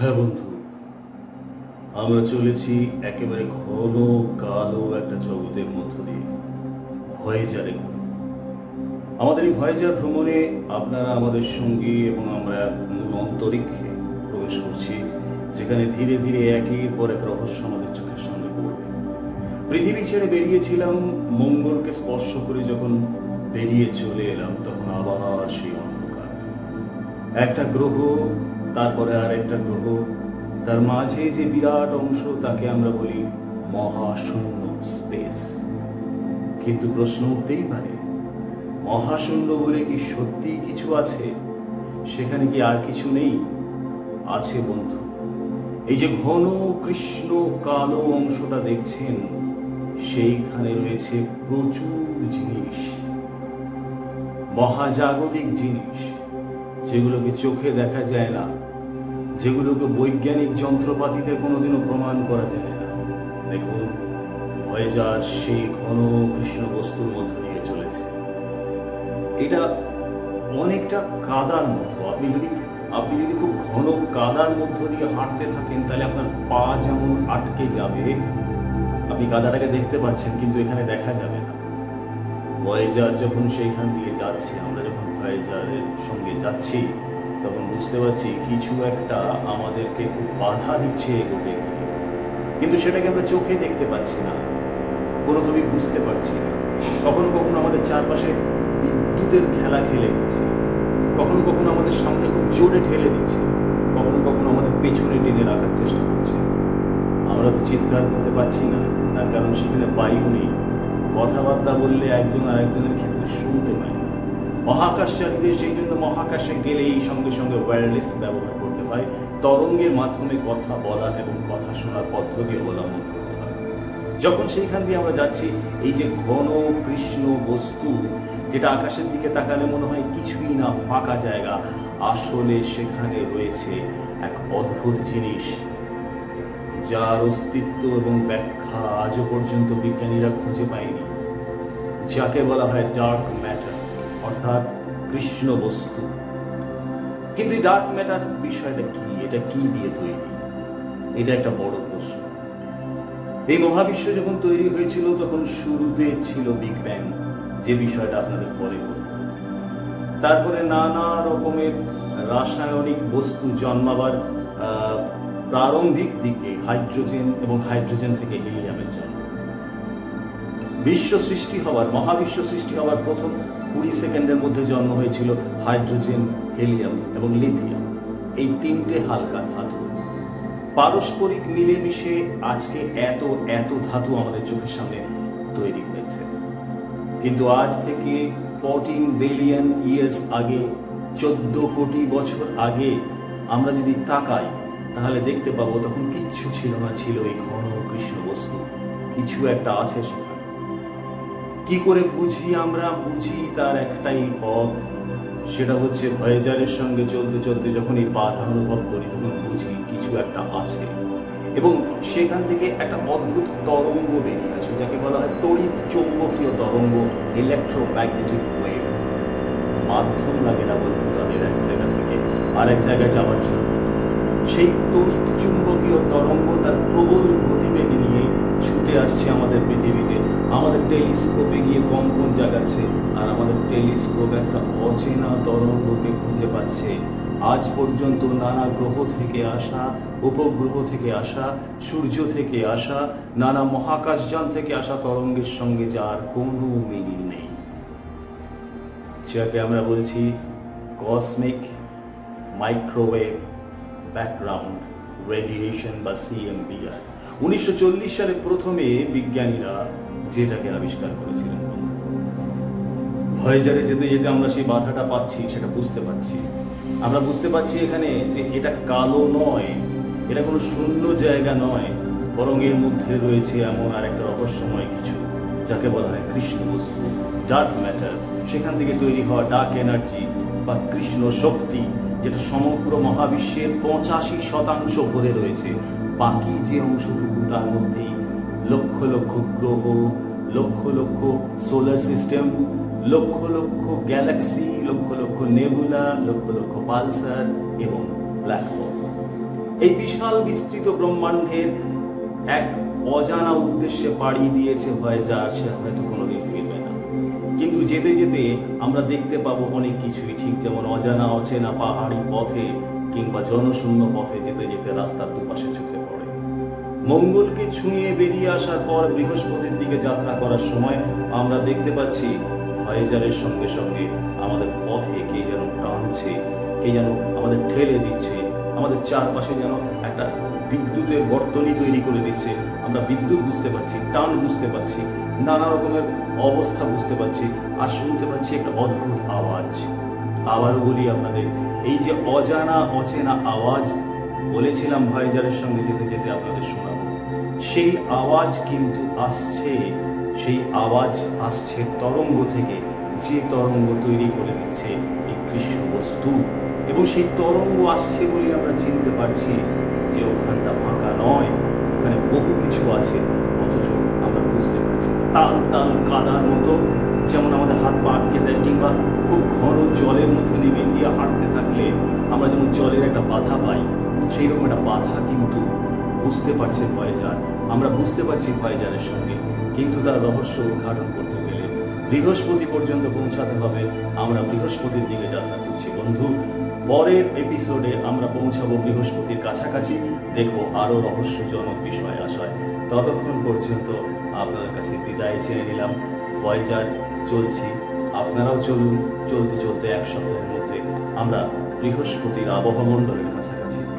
হ্যাঁ বন্ধু, আমরা চলেছি একেবারে ঘন কালো একটা জগতের মধ্য দিয়ে, ভয়েজারে আমাদের এই ভয়েজার ভ্রমণে আপনারা আমাদের সঙ্গী এবং আমরা মূল অন্তরিক্ষে প্রবেশ করছি, যেখানে ধীরে ধীরে একের পর এক রহস্য আমাদের চোখের সামনে পড়বে। পৃথিবী ছেড়ে বেরিয়েছিলাম, মঙ্গলকে স্পর্শ করে যখন বেরিয়ে চলে এলাম, তখন আবার সেই অন্ধকার। একটা গ্রহ তারপরে আর একটা গ্রহ, তার মাঝে যে বিরাট অংশ তাকে আমরা বলি মহাশূন্য স্পেস। কিন্তু প্রশ্ন উঠতেই পারে, মহাশূন্য বলে কি সত্যি কিছু আছে? সেখানে কি আর কিছু নেই? আছে বন্ধু। এই যে ঘন কৃষ্ণ কালো অংশটা দেখছেন, সেইখানে রয়েছে প্রচুর জিনিস, মহাজাগতিক জিনিস। যেগুলোকে চোখে দেখা যায় না, যেগুলোকে বৈজ্ঞানিক যন্ত্রপাতিতে কোনোদিনও প্রমাণ করা যায় না। দেখুন, ভয়েজার সেই ঘন কৃষ্ণ বস্তুর মধ্য দিয়ে চলেছে। এটা অনেকটা কাদার মতো আপনি যদি আপনি যদি খুব ঘন কাদার মধ্য দিয়ে হাঁটতে থাকেন, তাহলে আপনার পা যেমন আটকে যাবে, আপনি কাদাটাকে দেখতে পাচ্ছেন, কিন্তু এখানে দেখা যাবে ভয়েজার যখন সেইখান দিয়ে যাচ্ছে, আমরা যখন ভয়েজারের সঙ্গে যাচ্ছি, তখন বুঝতে পারছি কিছু একটা আমাদেরকে খুব বাধা দিচ্ছে এগোতে। কিন্তু সেটাকে আমরা চোখে দেখতে পাচ্ছি না, কোনোভাবেই বুঝতে পারছি না। কখনো কখনো আমাদের চারপাশে বিদ্যুতের খেলা খেলে দিচ্ছে। কখনো কখনো আমাদের সামনে খুব জোরে ঠেলে দিচ্ছে। কখনো কখনো আমাদের পেছনে টেনে রাখার চেষ্টা করছে। আমরা তো চিৎকার করতে পারছি না, তার কারণ সেখানে বায়ু নেই। কথাবার্তা বললে একজন আর একজনের ক্ষেত্রে শুনতে না। মহাকাশচারীদের সেই জন্য মহাকাশে গেলেই সঙ্গে সঙ্গে ওয়্যারলেস ব্যবহার করতে হয়, তরঙ্গের মাধ্যমে কথা বলা এবং কথা শোনার পদ্ধতি অবলম্বন করতে হয়। যখন সেইখান দিয়ে আমরা যাচ্ছি, এই যে ঘন কৃষ্ণ বস্তু, যেটা আকাশের দিকে তাকালে মনে হয় কিছুই না, ফাঁকা জায়গা, আসলে সেখানে রয়েছে এক অদ্ভুত জিনিস। যার অস্তিত্ব এবং ব্যাখ্যা আজও পর্যন্ত বিজ্ঞানীরা খুঁজে পায়নি। যাকে বলা হয় ডার্ক ম্যাটার অর্থাৎ কৃষ্ণ বস্তু। কিন্তু ডার্ক ম্যাটার বিষয়টা কি? এটা কি দিয়ে তৈরি? এটা একটা বড় প্রশ্ন। এই মহাবিশ্ব যখন তৈরি হয়েছিল, তখন শুরুতে ছিল বিগ ব্যাং যে বিষয়টা আপনাদের পরে তারপরে নানা রকমের রাসায়নিক বস্তু জন্মাবার প্রারম্ভিক দিকে হাইড্রোজেন এবং হাইড্রোজেন থেকে হিলিয়ামের জন্ম। বিশ্ব সৃষ্টি হওয়ার, মহাবিশ্ব সৃষ্টি হওয়ার প্রথম কুড়ি সেকেন্ডের মধ্যে জন্ম হয়েছিল হাইড্রোজেন, হেলিয়াম এবং লিথিয়াম। এই তিনটে হালকা ধাতু। পারস্পরিক মিলেমিশে আজকে এত এত ধাতু আমাদের চোখের সামনে তৈরি হয়েছে। কিন্তু আজ থেকে ফোরটিন বিলিয়ন ইয়ার্স আগে, চোদ্দ কোটি বছর আগে আমরা যদি তাকাই তাহলে দেখতে পাবো তখন কিচ্ছু ছিল না, ছিল এই ঘন কৃষ্ণ বস্তু। কিছু একটা আছে সেখানে। কি করে বুঝি আমরা? বুঝি তার একটাই পথ। সেটা হচ্ছে ভয়েজারের সঙ্গে চলতে চলতে যখন এই বাধা অনুভব করি, তখন বুঝি কিছু একটা আছে। এবং সেখান থেকে একটা অদ্ভুত তরঙ্গ বেরিয়ে আসে, যাকে বলা হয় তড়িৎ চৌম্বকীয় তরঙ্গ ইলেকট্রোম্যাগনেটিক ওয়েভ মাধ্যম লাগে না বলুন, তাদের এক জায়গা থেকে আরেক জায়গায় যাওয়ার জন্য। সেই তড়িৎ চুম্বকীয় তরঙ্গ তার প্রবল গতিবেগ নিয়ে ছুটে আসছে আমাদের পৃথিবীতে। আমাদের টেলিস্কোপে গিয়ে কম্পন জাগাচ্ছে আর আমাদের টেলিস্কোপ একটা অচেনা তরঙ্গকে খুঁজে পাচ্ছে। আজ পর্যন্ত নানা গ্রহ থেকে আসা, উপগ্রহ থেকে আসা, সূর্য থেকে আসা, নানা মহাকাশযান থেকে আসা তরঙ্গের সঙ্গে যার কোনো মিল নেই। যাকে আমরা বলছি কসমিক মাইক্রোওয়েভ ব্যাকগ্রাউন্ড রেডিয়েশন বা সিএমবিআর উনিশশো সালে প্রথমে বিজ্ঞানীরা যেটাকে আবিষ্কার করেছিলেন। ভয়েজারে যেতে যেতে আমরা সেই বাধাটা পাচ্ছি, সেটা বুঝতে পারছি। আমরা বুঝতে পারছি এখানে যে এটা কালো নয়, এটা কোনো শূন্য জায়গা নয়, বরং এর মধ্যে রয়েছে এমন আর একটা রহস্যময় কিছু, যাকে বলা হয় কৃষ্ণ বস্তু ডার্ক ম্যাটার সেখান থেকে তৈরি হওয়া ডার্ক এনার্জি বা কৃষ্ণ শক্তি। যেটা সমগ্র মহাবিশ্বের পঁচাশি শতাংশ ভরে রয়েছে। বাকি যে অংশটুকু তার মধ্যেই। লক্ষ লক্ষ গ্রহ, lakh lakh solar system lakh lakh Galaxy lakh lakh nebula lakh lakh Pulsar এবং ব্ল্যাক এই বিশাল বিস্তৃত ব্রহ্মাণ্ডের এক অজানা উদ্দেশ্যে পাড়ি দিয়েছে ভয়েজার সে হয়তো যেতে যেতে আমরা দেখতে পাবো অনেক কিছুই, ঠিক যেমন অজানা, অচেনা পাহাড়ি পথে কিংবা জনশূন্য পথে যেতে যেতে রাস্তার দুপাশে চোখে পড়ে। মঙ্গলকে ছুঁয়ে বেরিয়ে আসার পর বৃহস্পতির দিকে যাত্রা করার সময় আমরা দেখতে পাচ্ছি ভয়েজারের সঙ্গে সঙ্গে আমাদের পথে কে যেন টানছে, কে যেন আমাদের ঠেলে দিচ্ছে আমাদের চারপাশে যেন একটা বিদ্যুতের বর্তনী তৈরি করে দিচ্ছে। আমরা বিদ্যুৎ বুঝতে পারছি, টান বুঝতে পারছি, নানা রকমের অবস্থা বুঝতে পারছি আর শুনতে পাচ্ছি একটা অদ্ভুত আওয়াজ। আবারও বলি আপনাদের, এই যে অজানা অচেনা আওয়াজ, বলেছিলাম ভাইজারের সঙ্গে যেতে যেতে আপনাদের শোনাবো। সেই আওয়াজ কিন্তু আসছে, সেই আওয়াজ আসছে তরঙ্গ থেকে, যে তরঙ্গ তৈরি করে দিচ্ছে এই কৃষ্ণ বস্তু এবং সেই তরঙ্গ আসছে বলে আমরা চিনতে পারছি যে ওখানটা ফাঁকা নয়, ওখানে বহু কিছু আছে, অথচ আমরা বুঝতে পারছি তাল তাল কাদার মতো যেমন আমাদের হাত পা আটকে দেয় কিংবা খুব ঘন জলের মধ্যে নেমে গিয়ে হাঁটতে থাকলে আমরা যেমন জলের একটা বাধা পাই সেই রকম একটা বাধা কিন্তু বুঝতে পারছে ভয়জার আমরা বুঝতে পারছি ভয়জারের সঙ্গে, কিন্তু তার রহস্য উদ্ঘাটন করতে গেলে বৃহস্পতি পর্যন্ত পৌঁছাতে হবে। আমরা বৃহস্পতির দিকে যাত্রা করছি। বন্ধু পরের এপিসোডে আমরা পৌঁছাবো বৃহস্পতির কাছাকাছি। দেখব আরও রহস্যজনক বিষয় আসায়। ততক্ষণ পর্যন্ত আপনাদের কাছে বিদায় চেয়ে নিলাম। বয়জার চলছি। আপনারাও চলুন। চলতে চলতে এক সপ্তাহের মধ্যে আমরা বৃহস্পতির আবহমণ্ডলের কাছাকাছি।